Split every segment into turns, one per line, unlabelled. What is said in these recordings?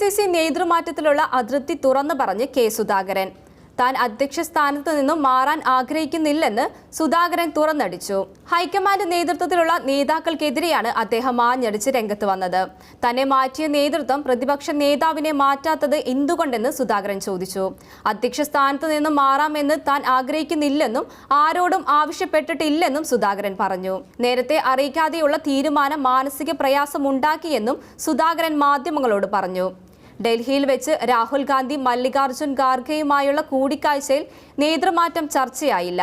C നേതൃമാറ്റത്തിലുള്ള അതൃപ്തി തുറന്നു പറഞ്ഞ് കെ സുധാകരൻ. താൻ അധ്യക്ഷ സ്ഥാനത്ത് നിന്നും മാറാൻ ആഗ്രഹിക്കുന്നില്ലെന്ന് സുധാകരൻ തുറന്നടിച്ചു. ഹൈക്കമാൻഡ് നേതൃത്വത്തിലുള്ള നേതാക്കൾക്കെതിരെയാണ് അദ്ദേഹം ആഞ്ഞടിച്ച് രംഗത്ത് വന്നത്. തന്നെ മാറ്റിയ നേതൃത്വം പ്രതിപക്ഷ നേതാവിനെ മാറ്റാത്തത് എന്തുകൊണ്ടെന്ന് സുധാകരൻ ചോദിച്ചു. അധ്യക്ഷ സ്ഥാനത്ത് നിന്നും മാറാമെന്ന് താൻ ആഗ്രഹിക്കുന്നില്ലെന്നും ആരോടും ആവശ്യപ്പെട്ടിട്ടില്ലെന്നും സുധാകരൻ പറഞ്ഞു. നേരത്തെ അറിയിക്കാതെയുള്ള തീരുമാനം മാനസിക പ്രയാസമുണ്ടാക്കിയെന്നും സുധാകരൻ മാധ്യമങ്ങളോട് പറഞ്ഞു. ഡൽഹിയിൽ വെച്ച് രാഹുൽ ഗാന്ധി മല്ലികാർജുൻ ഖാർഗെയുമായുള്ള കൂടിക്കാഴ്ചയിൽ നേതൃമാറ്റം ചർച്ചയായില്ല.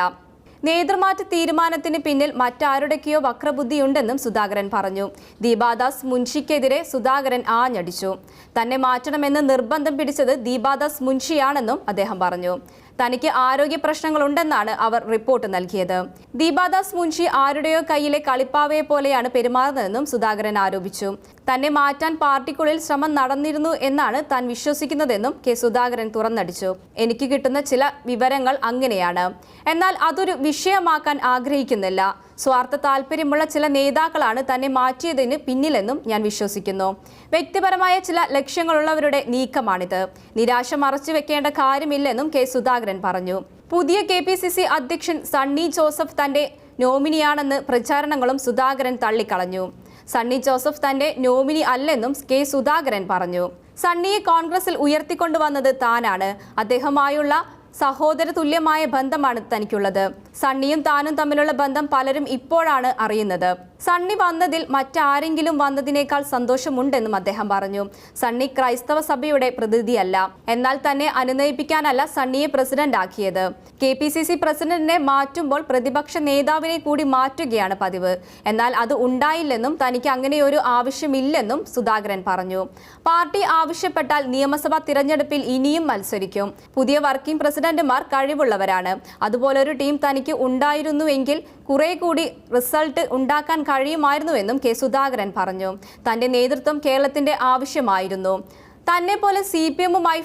നേതൃമാറ്റ തീരുമാനത്തിന് പിന്നിൽ മറ്റാരുടെക്കെയോ വക്രബുദ്ധിയുണ്ടെന്നും സുധാകരൻ പറഞ്ഞു. ദീപാദാസ് മുൻഷിക്കെതിരെ സുധാകരൻ ആഞ്ഞടിച്ചു. തന്നെ മാറ്റണമെന്ന് നിർബന്ധം പിടിച്ചത് ദീപാദാസ് മുൻഷിയാണെന്നും അദ്ദേഹം പറഞ്ഞു. തനിക്ക് ആരോഗ്യ പ്രശ്നങ്ങളുണ്ടെന്നാണ് അവർ റിപ്പോർട്ട് നൽകിയത്. ദീപാദാസ് മുൻഷി ആരുടെയോ കയ്യിലെ കളിപ്പാവയെ പോലെയാണ് പെരുമാറുന്നതെന്നും സുധാകരൻ ആരോപിച്ചു. തന്നെ മാറ്റാൻ പാർട്ടിക്കുള്ളിൽ ശ്രമം നടന്നിരുന്നു എന്നാണ് താൻ വിശ്വസിക്കുന്നതെന്നും കെ സുധാകരൻ തുറന്നടിച്ചു. എനിക്ക് കിട്ടുന്ന ചില വിവരങ്ങൾ അങ്ങനെയാണ്. എന്നാൽ അതൊരു വിഷയമാക്കാൻ ആഗ്രഹിക്കുന്നില്ല. സ്വാർത്ഥ താല്പര്യമുള്ള ചില നേതാക്കളാണ് തന്നെ മാറ്റിയതിന് പിന്നിലെന്നും ഞാൻ വിശ്വസിക്കുന്നു. വ്യക്തിപരമായ ചില ലക്ഷ്യങ്ങളുള്ളവരുടെ നീക്കമാണിത്. നിരാശ മറച്ചു വെക്കേണ്ട കാര്യമില്ലെന്നും കെ സുധാകരൻ പറഞ്ഞു. പുതിയ കെ അധ്യക്ഷൻ സണ്ണി ജോസഫ് തന്റെ നോമിനിയാണെന്ന് പ്രചാരണങ്ങളും സുധാകരൻ തള്ളിക്കളഞ്ഞു. സണ്ണി ജോസഫ് തന്റെ നോമിനി അല്ലെന്നും കെ സുധാകരൻ പറഞ്ഞു. സണ്ണിയെ കോൺഗ്രസിൽ ഉയർത്തിക്കൊണ്ടുവന്നത് താനാണ്. അദ്ദേഹമായുള്ള സഹോദര തുല്യമായ ബന്ധമാണ് തനിക്കുള്ളത്. സണ്ണിയും താനും തമ്മിലുള്ള ബന്ധം പലരും ഇപ്പോഴാണ് അറിയുന്നത്. സണ്ണി വന്നതിൽ മറ്റാരെങ്കിലും വന്നതിനേക്കാൾ സന്തോഷമുണ്ടെന്നും അദ്ദേഹം പറഞ്ഞു. സണ്ണി ക്രൈസ്തവ സഭയുടെ പ്രതിനിധിയല്ല. എന്നാൽ തന്നെ അനുനയിപ്പിക്കാനല്ല സണ്ണിയെ പ്രസിഡന്റ് ആക്കിയത്. കെ പി സി സി പ്രസിഡന്റിനെ മാറ്റുമ്പോൾ പ്രതിപക്ഷ നേതാവിനെ കൂടി മാറ്റുകയാണ് പതിവ്. എന്നാൽ അത് ഉണ്ടായില്ലെന്നും തനിക്ക് അങ്ങനെയൊരു ആവശ്യമില്ലെന്നും സുധാകരൻ പറഞ്ഞു. പാർട്ടി ആവശ്യപ്പെട്ടാൽ നിയമസഭാ തിരഞ്ഞെടുപ്പിൽ ഇനിയും മത്സരിക്കും. പുതിയ വർക്കിംഗ് പ്രസിഡന്റുമാർ കഴിവുള്ളവരാണ്. അതുപോലൊരു ടീം തനിക്ക് ഉണ്ടായിരുന്നുവെങ്കിൽ കുറെ കൂടി റിസൾട്ട് ഉണ്ടാക്കാൻ കഴിയുമായിരുന്നുവെന്നും കെ സുധാകരൻ പറഞ്ഞു. തന്റെ നേതൃത്വം കേരളത്തിന്റെ ആവശ്യമായിരുന്നു. തന്നെ പോലെ സി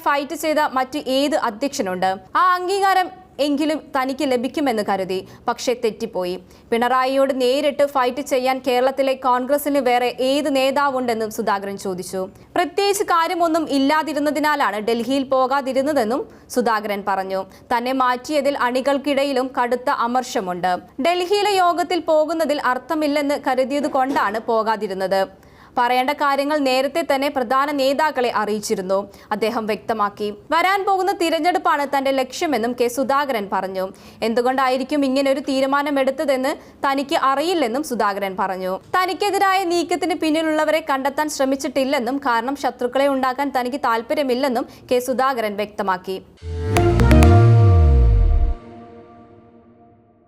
ഫൈറ്റ് ചെയ്ത മറ്റ് ഏത് അധ്യക്ഷനുണ്ട്? ആ അംഗീകാരം എങ്കിലും തനിക്ക് ലഭിക്കുമെന്ന് കരുതി. പക്ഷേ തെറ്റിപ്പോയി. പിണറായിയോട് നേരിട്ട് ഫൈറ്റ് ചെയ്യാൻ കേരളത്തിലെ കോൺഗ്രസിന് വേറെ ഏത് നേതാവുണ്ടെന്നും സുധാകരൻ ചോദിച്ചു. പ്രത്യേകിച്ച് കാര്യമൊന്നും ഇല്ലാതിരുന്നതിനാലാണ് ഡൽഹിയിൽ പോകാതിരുന്നതെന്നും സുധാകരൻ പറഞ്ഞു. തന്നെ മാറ്റിയതിൽ അണികൾക്കിടയിലും കടുത്ത അമർഷമുണ്ട്. ഡൽഹിയിലെ യോഗത്തിൽ പോകുന്നതിൽ അർത്ഥമില്ലെന്ന് കരുതിയത് കൊണ്ടാണ് പോകാതിരുന്നത്. പറയേണ്ട കാര്യങ്ങൾ നേരത്തെ തന്നെ പ്രധാന നേതാക്കളെ അറിയിച്ചിരുന്നു. അദ്ദേഹം വ്യക്തമാക്കി വരാൻ പോകുന്ന തിരഞ്ഞെടുപ്പാണ് തന്റെ ലക്ഷ്യമെന്നും കെ. സുധാകരൻ പറഞ്ഞു. എന്തുകൊണ്ടായിരിക്കും ഇങ്ങനെ ഒരു തീരുമാനമെടുത്തതെന്ന് തനിക്ക് അറിയില്ലെന്നും സുധാകരൻ പറഞ്ഞു. തനിക്കെതിരായ നീക്കത്തിന് പിന്നിലുള്ളവരെ കണ്ടെത്താൻ ശ്രമിച്ചിട്ടില്ലെന്നും കാരണം ശത്രുക്കളെ ഉണ്ടാക്കാൻ തനിക്ക് താല്പര്യമില്ലെന്നും കെ. സുധാകരൻ വ്യക്തമാക്കി.